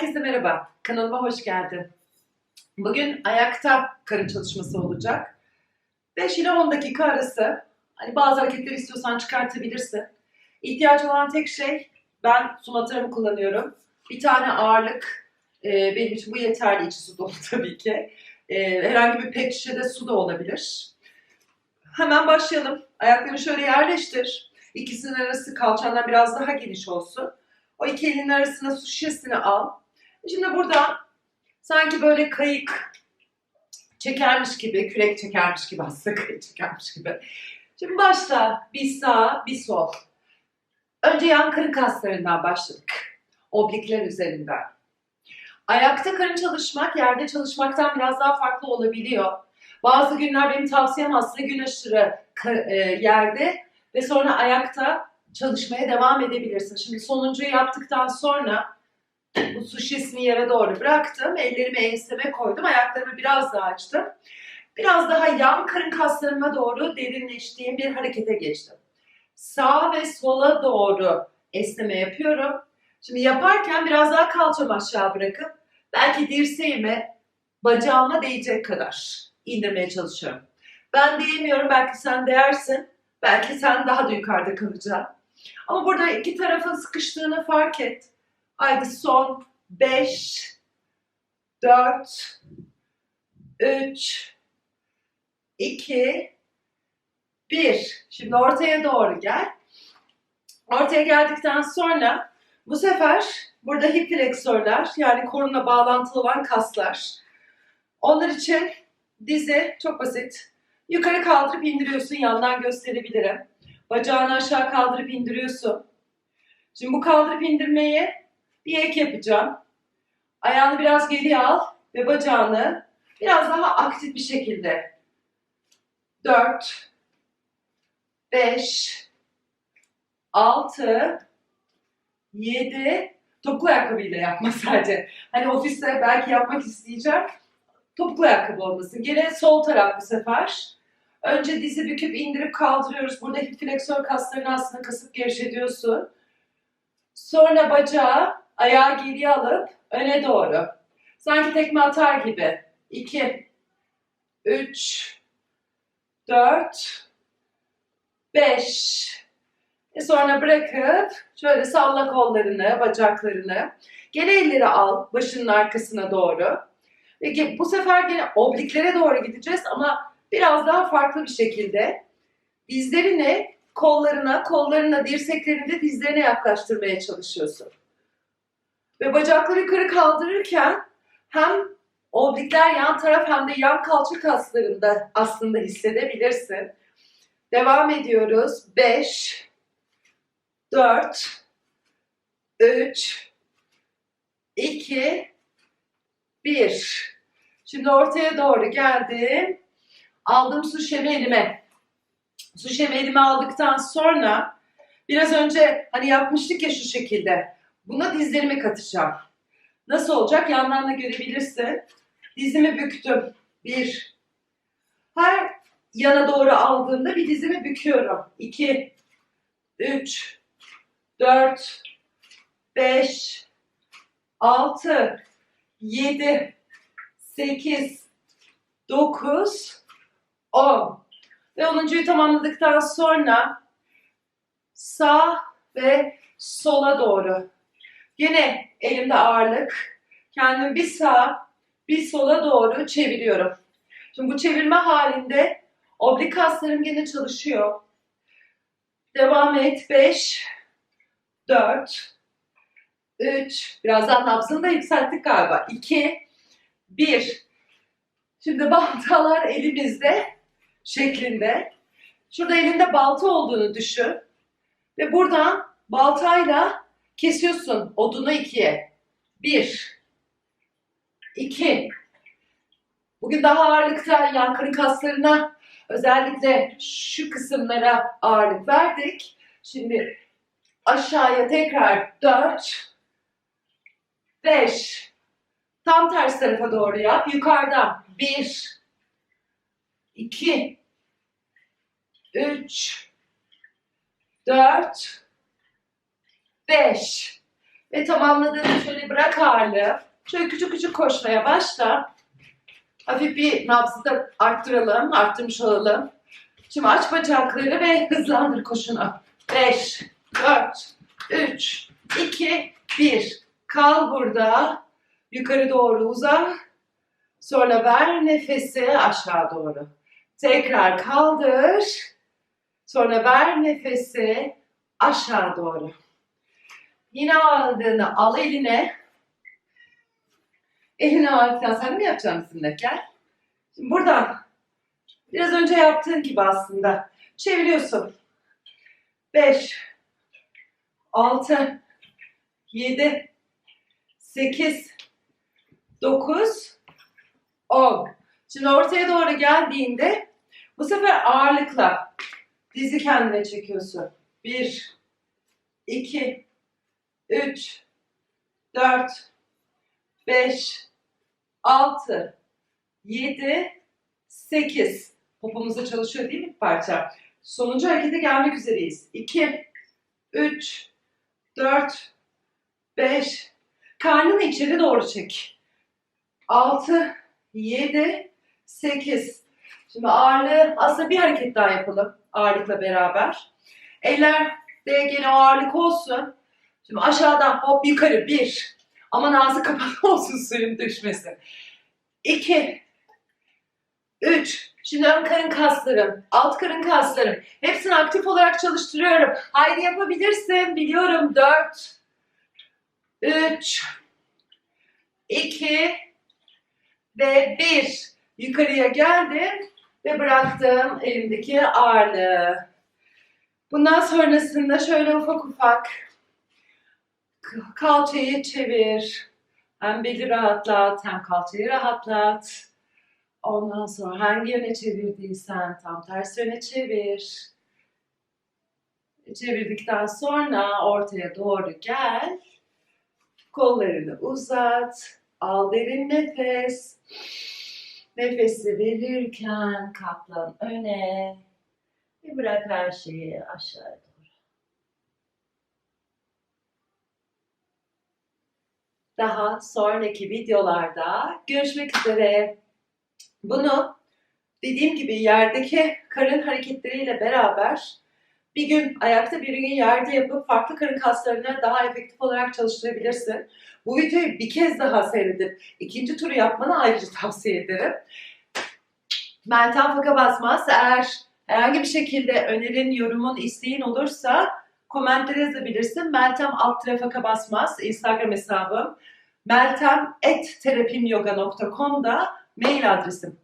Herkese merhaba, kanalıma hoş geldin. Bugün ayakta karın çalışması olacak. 5 ile 10 dakika arası. Hani bazı hareketleri istiyorsan çıkartabilirsin. İhtiyacı olan tek şey, ben sumatramı kullanıyorum. Bir tane ağırlık, e, benim için bu yeterli, içi su dolu tabii ki. E, herhangi bir pet şişede su da olabilir. Hemen başlayalım. Ayaklarını şöyle yerleştir. İkisinin arası kalçandan biraz daha geniş olsun. O iki elin arasına su şişesini al. Şimdi buradan sanki böyle kayık çekermiş gibi, kürek çekermiş gibi aslında kayık çekermiş gibi. Şimdi başla bir sağ, bir sol. Önce yan karın kaslarından başladık. Oblikler üzerinden. Ayakta karın çalışmak yerde çalışmaktan biraz daha farklı olabiliyor. Bazı günler benim tavsiyem aslında gün aşırı e, yerde ve sonra ayakta çalışmaya devam edebilirsin. Şimdi sonuncuyu yaptıktan sonra bu su şişesini yere doğru bıraktım. Ellerimi enseme koydum. Ayaklarımı biraz daha açtım. Biraz daha yan karın kaslarıma doğru derinleştiğim bir harekete geçtim. Sağ ve sola doğru esneme yapıyorum. Şimdi yaparken biraz daha kalçamı aşağı bırakıp belki dirseğime, bacağıma değecek kadar indirmeye çalışıyorum. Ben değemiyorum. Belki sen değersin. Belki sen daha da yukarıda kalacaksın. Ama burada iki tarafın sıkıştığını fark et. Haydi son 5, 4, 3, 2, 1. Şimdi ortaya doğru gel. Ortaya geldikten sonra bu sefer burada hip fleksörler yani koruna bağlantılı olan kaslar. Onlar için dizi çok basit. Yukarı kaldırıp indiriyorsun yandan gösterebilirim. Bacağını aşağı kaldırıp indiriyorsun. Şimdi bu kaldırıp indirmeyi bir ek yapacağım. Ayağını biraz geriye al ve bacağını biraz daha aktif bir şekilde 4 5 6 7 topuklu ayakkabıyla yapma sadece. Hani ofiste belki yapmak isteyeceğim. Topuklu ayakkabı olmasın. Gene sol taraf bu sefer. Önce dizi büküp indirip kaldırıyoruz. Burada hip fleksör kaslarını aslında kasıp gevşetiyorsun. Sonra bacağı ayağı geriye alıp öne doğru. Sanki tekme atar gibi. 2 3 4 5 e sonra bırakıp şöyle salla kollarını, bacaklarını. Gene elleri al başının arkasına doğru. Ge- bu sefer gene obliklere doğru gideceğiz ama biraz daha farklı bir şekilde. Dizlerini kollarına, kollarına, dirseklerini de dizlerine yaklaştırmaya çalışıyorsun. Ve bacakları yukarı kaldırırken hem oblikler yan taraf hem de yan kalça kaslarında aslında hissedebilirsin. Devam ediyoruz. 5 4 3 2 1 Şimdi ortaya doğru geldim. Aldım su şemi elime. Su şemi elime aldıktan sonra biraz önce hani yapmıştık ya şu şekilde. Buna dizlerimi katacağım. Nasıl olacak? Yandan da görebilirsin. Dizimi büktüm. Bir. Her yana doğru aldığımda bir dizimi büküyorum. İki. Üç. Dört. Beş. Altı. Yedi. Sekiz. Dokuz. On. Ve onuncuyu tamamladıktan sonra sağ ve sola doğru. Yine elimde ağırlık. Kendimi bir sağa bir sola doğru çeviriyorum. Şimdi bu çevirme halinde oblik kaslarım yine çalışıyor. Devam et. 5 4 3 Birazdan nabzını da yükselttik galiba. 2 1 Şimdi baltalar elimizde şeklinde. Şurada elinde balta olduğunu düşün. Ve buradan baltayla kesiyorsun odunu ikiye. Bir, iki. Bugün daha ağırlıkta yan karın kaslarına özellikle şu kısımlara ağırlık verdik. Şimdi aşağıya tekrar dört, beş. Tam ters tarafa doğru yap. Yukarıdan bir, iki, üç, dört, beş. Ve tamamladığında şöyle bırak ağırlığı. Şöyle küçük küçük koşmaya başla. Hafif bir nabzı da arttıralım, arttırmış olalım. Şimdi aç bacakları ve hızlandır koşunu. 5, 4, 3, 2, 1. Kal burada. Yukarı doğru uza. Sonra ver nefesi aşağı doğru. Tekrar kaldır. Sonra ver nefesi aşağı doğru. Yine aldığını al eline. Elini aldıktan sen mi yapacaksın bizimle? Gel. Şimdi buradan biraz önce yaptığın gibi aslında çeviriyorsun. 5 6 7 8 9 10 Şimdi ortaya doğru geldiğinde bu sefer ağırlıkla dizi kendine çekiyorsun. 1 2 3 4 5 6 7 8 Popomuzda çalışıyor değil mi parça? Sonuncu harekete gelmek üzereyiz. 2 3 4 5 Karnını içeri doğru çek. 6 7 8 Şimdi ağırlığı aslında bir hareket daha yapalım ağırlıkla beraber. Eller de gene ağırlık olsun. Şimdi aşağıdan hop yukarı bir. Aman ağzı kapalı olsun suyun düşmesin. İki. Üç. Şimdi ön karın kaslarım, alt karın kaslarım. Hepsini aktif olarak çalıştırıyorum. Haydi yapabilirsin. Biliyorum. Dört. Üç. iki Ve bir. Yukarıya geldim ve bıraktım elimdeki ağırlığı. Bundan sonrasında şöyle ufak ufak kalçayı çevir. Hem beli rahatlat hem kalçayı rahatlat. Ondan sonra hangi yöne çevirdiysen tam ters yöne çevir. Çevirdikten sonra ortaya doğru gel. Kollarını uzat. Al derin nefes. Nefesi verirken kaplan öne. Ve bırak her şeyi aşağıya Daha sonraki videolarda görüşmek üzere. Bunu dediğim gibi yerdeki karın hareketleriyle beraber bir gün ayakta bir gün yerde yapıp farklı karın kaslarını daha efektif olarak çalıştırabilirsin. Bu videoyu bir kez daha seyredip ikinci turu yapmanı ayrıca tavsiye ederim. Meltem Faka Basmaz eğer herhangi bir şekilde önerin, yorumun, isteğin olursa komentlere yazabilirsin. Meltem alt Faka Basmaz Instagram hesabım. Meltem at terapimyoga.com'da mail adresim.